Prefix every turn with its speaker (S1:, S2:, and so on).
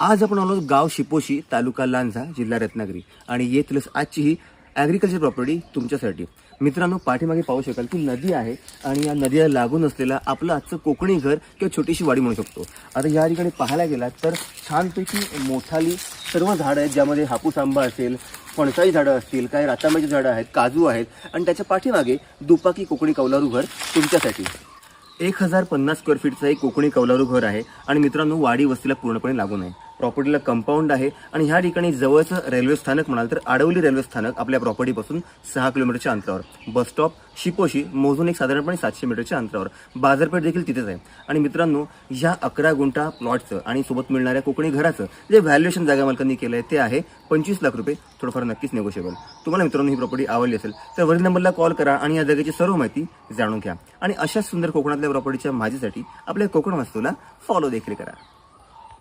S1: आज आपण आलो गाव शिपोशी तालुका लांजा जिल्हा रत्नागिरी. आणि येथलच आजची ही ॲग्रिकल्चर प्रॉपर्टी तुमच्यासाठी. मित्रांनो पाठीमागे पाहू शकाल की नदी आहे आणि या नदीला लागून असलेलं आपलं आजचं कोकणी घर किंवा छोटीशी वाडी म्हणू शकतो. आता या ठिकाणी पाहायला गेलात तर छानपैकी मोठाली सर्व झाडं आहेत ज्यामध्ये हापूस आंबा असेल फणसाची झाडं असतील काही रातांब्याची झाडं आहेत काजू आहेत. आणि त्याच्या पाठीमागे दुपाकी कोकणी कौलारू घर तुमच्यासाठी. एक हजार पन्नास स्क्वेअर फीटचं एक कोकणी कौलारू घर आहे. आणि मित्रांनो वाडी वस्तीला पूर्णपणे लागून आहे. प्रॉपर्टीला कंपाऊंड आहे आणि ह्या ठिकाणी जवळचं रेल्वे स्थानक म्हणाल तर आडवली रेल्वे स्थानक आपल्या प्रॉपर्टीपासून सहा किलोमीटरच्या अंतरावर. बस स्टॉप शिपोशी मोजून एक साधारणपणे सातशे मीटरच्या अंतरावर. बाजारपेठ देखील तिथेच आहे. आणि मित्रांनो ह्या अकरा गुंठा प्लॉटचं आणि सोबत मिळणाऱ्या कोकणी घराचं जे व्हॅल्युएशन जागा मालकांनी केलं आहे ते आहे पंचवीस लाख रुपये. थोडंफार नक्कीच निगोशिएबल तुम्हाला मित्रांनो ही प्रॉपर्टी आवडली असेल तर वरील नंबरला कॉल करा आणि या जागेची सर्व माहिती जाणून घ्या. आणि अशाच सुंदर कोकणातल्या प्रॉपर्टीच्या माहितीसाठी आपल्या कोकण वास्तूला फॉलो देखील करा.